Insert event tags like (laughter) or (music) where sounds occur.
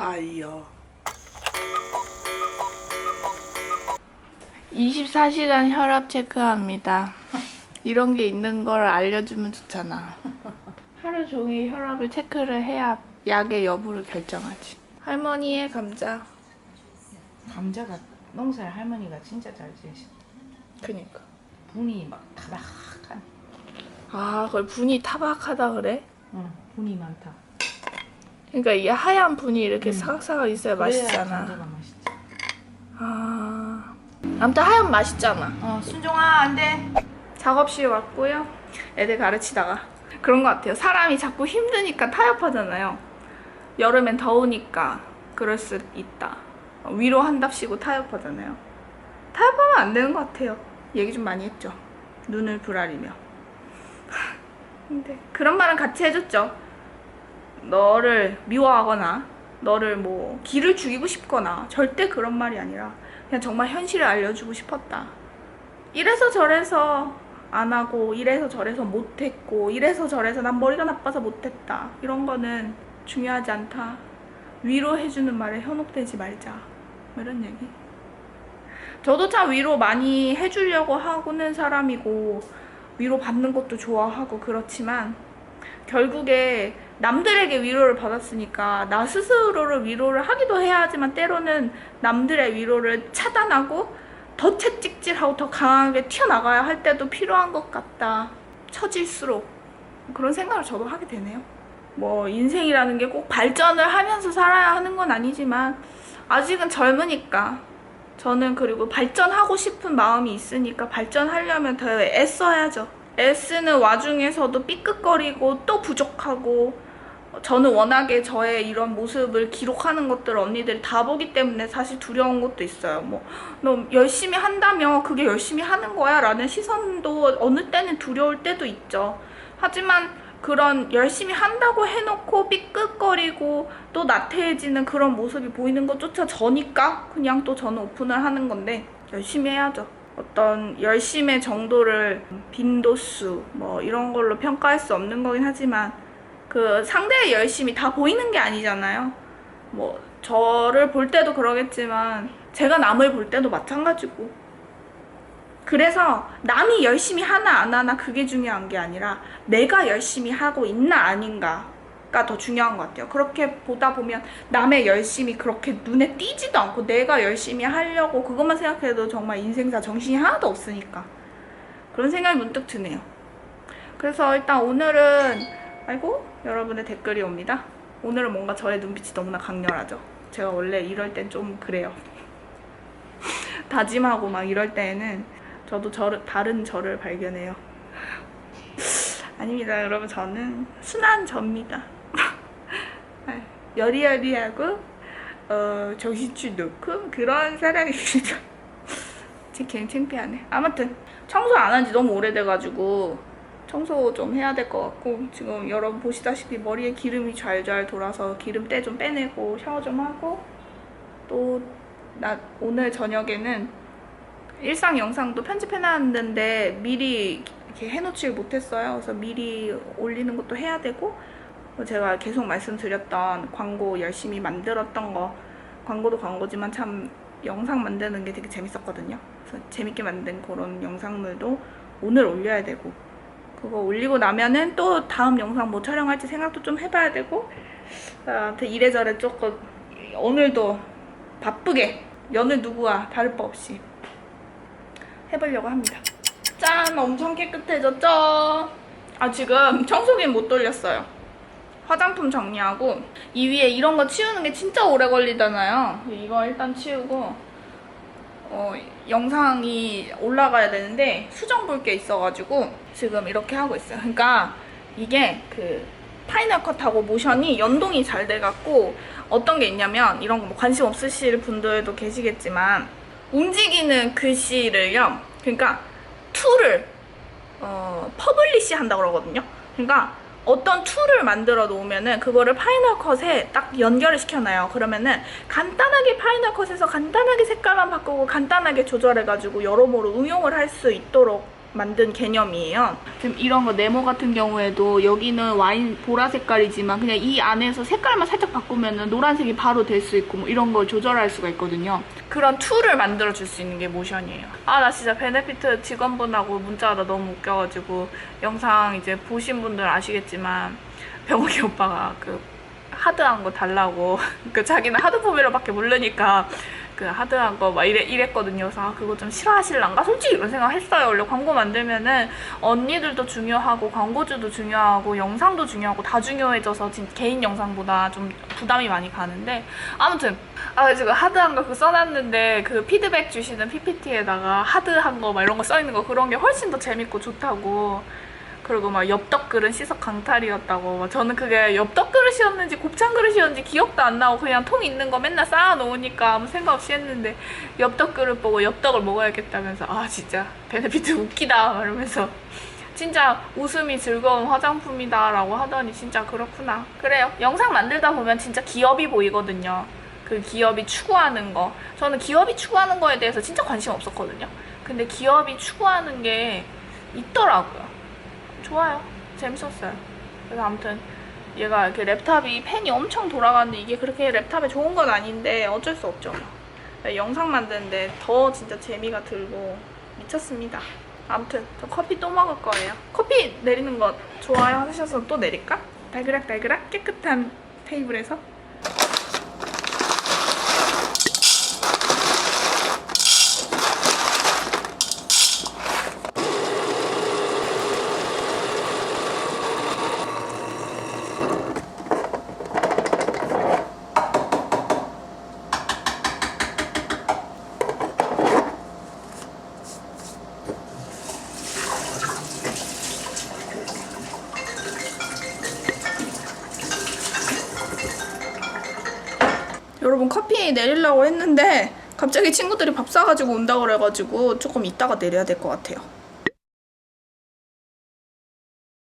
타이어 24시간 혈압 체크합니다. 이런 게 있는 걸 알려주면 좋잖아. 하루 종일 혈압을 체크를 해야 약의 여부를 결정하지. 할머니의 감자. 감자가 농사를 할머니가 진짜 잘 지으시. 그니까. 분이 막 타박한. 아, 그걸 분이 타박하다 그래? 응, 분이 많다. 그러니까 이 하얀 분이 이렇게 음. 사각사각 있어야 그래야 맛있잖아. 아. 아무튼 하얀 맛있잖아. 어, 순종아 안 돼. 작업실 왔고요. 애들 가르치다가 그런 것 같아요. 사람이 자꾸 힘드니까 타협하잖아요. 여름엔 더우니까 그럴 수 있다. 위로한답시고 타협하잖아요. 타협하면 안 되는 것 같아요. 얘기 좀 많이 했죠. 눈을 부라리며. (laughs) 근데 그런 말은 같이 해줬죠. 너를 미워하거나 너를 뭐 기를 죽이고 싶거나 절대 그런 말이 아니라 그냥 정말 현실을 알려주고 싶었다. 이래서 저래서 안 하고 이래서 저래서 못했고 이래서 저래서 난 머리가 나빠서 못했다. 이런 거는 중요하지 않다. 위로해주는 말에 현혹되지 말자. 뭐 이런 얘기. 저도 참 위로 많이 해주려고 하고는 사람이고 위로 받는 것도 좋아하고 그렇지만 결국에 남들에게 위로를 받았으니까 나 스스로를 위로를 하기도 해야 하지만 때로는 남들의 위로를 차단하고 더 채찍질하고 더 강하게 튀어나가야 할 때도 필요한 것 같다. 처질수록 그런 생각을 저도 하게 되네요. 뭐 인생이라는 게 꼭 발전을 하면서 살아야 하는 건 아니지만 아직은 젊으니까 저는 그리고 발전하고 싶은 마음이 있으니까 발전하려면 더 애써야죠. 애쓰는 와중에서도 삐끗거리고 또 부족하고 저는 워낙에 저의 이런 모습을 기록하는 것들 언니들이 다 보기 때문에 사실 두려운 것도 있어요. 뭐, 너 열심히 한다며 그게 열심히 하는 거야? 라는 시선도 어느 때는 두려울 때도 있죠. 하지만 그런 열심히 한다고 해놓고 삐끗거리고 또 나태해지는 그런 모습이 보이는 것조차 저니까 그냥 또 저는 오픈을 하는 건데 열심히 해야죠. 어떤 열심의 정도를 빈도수 뭐 이런 걸로 평가할 수 없는 거긴 하지만 그 상대의 열심이 다 보이는 게 아니잖아요. 뭐 저를 볼 때도 그러겠지만 제가 남을 볼 때도 마찬가지고. 그래서 남이 열심히 하나 안 하나 그게 중요한 게 아니라 내가 열심히 하고 있나 아닌가 가더 중요한 것 같아요. 그렇게 보다 보면 남의 열심이 그렇게 눈에 띄지도 않고 내가 열심히 하려고 그것만 생각해도 정말 인생사 정신이 하나도 없으니까 그런 생각이 문득 드네요. 그래서 일단 오늘은 아이고 여러분의 댓글이 옵니다. 오늘은 뭔가 저의 눈빛이 너무나 강렬하죠. 제가 원래 이럴 땐 좀 그래요. (laughs) 다짐하고 막 이럴 때에는 저도 저를 다른 저를 발견해요. (laughs) 아닙니다, 여러분. 저는 순한 저입니다. 여리여리하고 어, 정신줄 놓고 그런 사람입니다. (laughs) 제 개인 창피하네. 아무튼 청소 안 한 지 너무 오래돼가지고 청소 좀 해야 될 것 같고 지금 여러분 보시다시피 머리에 기름이 잘잘 돌아서 기름때 좀 빼내고 샤워 좀 하고 또 나 오늘 저녁에는 일상 영상도 편집해놨는데 미리 이렇게 해놓질 못했어요. 그래서 미리 올리는 것도 해야 되고 제가 계속 말씀드렸던 광고 열심히 만들었던 거 광고도 광고지만 참 영상 만드는 게 되게 재밌었거든요. 그래서 재밌게 만든 그런 영상물도 오늘 올려야 되고 그거 올리고 나면은 또 다음 영상 뭐 촬영할지 생각도 좀 해봐야 되고 아, 아무튼 이래저래 조금 오늘도 바쁘게 여느 누구와 다를 바 없이 해보려고 합니다. 짠! 엄청 깨끗해졌죠? 아 지금 청소기는 못 돌렸어요. 화장품 정리하고 이 위에 이런 거 치우는 게 진짜 오래 걸리잖아요. 이거 일단 치우고 어, 영상이 올라가야 되는데 수정 볼 게 있어가지고 지금 이렇게 하고 있어요. 그러니까 이게 그 파이널 컷하고 모션이 연동이 잘 돼갖고 어떤 게 있냐면 이런 거 뭐 관심 없으실 분들도 계시겠지만 움직이는 글씨를요. 그러니까 툴을 어, 퍼블리시 한다고 그러거든요. 그러니까 어떤 툴을 만들어 놓으면은 그거를 파이널 컷에 딱 연결을 시켜놔요. 그러면은 간단하게 파이널 컷에서 간단하게 색깔만 바꾸고 간단하게 조절해가지고 여러모로 응용을 할 수 있도록 만든 개념이에요. 지금 이런 거 네모 같은 경우에도 여기는 와인 보라 색깔이지만 그냥 이 안에서 색깔만 살짝 바꾸면은 노란색이 바로 될 수 있고 뭐 이런 걸 조절할 수가 있거든요. 그런 툴을 만들어 줄 수 있는 게 모션이에요. 아 나 진짜 베네피트 직원분하고 문자가 너무 웃겨가지고 영상 이제 보신 분들 아시겠지만 병욱이 오빠가 그 하드한 거 달라고 (laughs) 그 자기는 하드 포메로밖에 모르니까 그 하드한 거 막 이래, 이랬거든요. 그래서 아, 그거 좀 싫어하실란가? 솔직히 이런 생각 했어요. 원래 광고 만들면은 언니들도 중요하고 광고주도 중요하고 영상도 중요하고 다 중요해져서 진 개인 영상보다 좀 부담이 많이 가는데 아무튼 아 지금 하드한 거 그 써놨는데 그 피드백 주시는 PPT에다가 하드한 거 막 이런 거 써있는 거 그런 게 훨씬 더 재밌고 좋다고 그리고 막 엽떡 그릇 시석 강탈이었다고 막 저는 그게 엽떡 그릇이었는지 곱창 그릇이었는지 기억도 안 나고 그냥 통 있는 거 맨날 쌓아 놓으니까 아무 생각 없이 했는데 엽떡 그릇 보고 엽떡을 먹어야겠다면서 아 진짜 베네피트 (laughs) 웃기다 막 이러면서 진짜 웃음이 즐거운 화장품이다 라고 하더니 진짜 그렇구나. 그래요. 영상 만들다 보면 진짜 기업이 보이거든요. 그 기업이 추구하는 거. 저는 기업이 추구하는 거에 대해서 진짜 관심 없었거든요. 근데 기업이 추구하는 게 있더라고요 좋아요. 재밌었어요. 그래서 아무튼 얘가 이렇게 랩탑이 팬이 엄청 돌아가는데 이게 그렇게 랩탑에 좋은 건 아닌데 어쩔 수 없죠. 영상 만드는데 더 진짜 재미가 들고 미쳤습니다. 아무튼 저 커피 또 먹을 거예요. 커피 내리는 거 좋아요 하셔서 또 내릴까? 달그락 달그락 깨끗한 테이블에서 여러분 커피 내리려고 했는데 갑자기 친구들이 밥 사가지고 온다고 그래가지고 조금 이따가 내려야 될 것 같아요.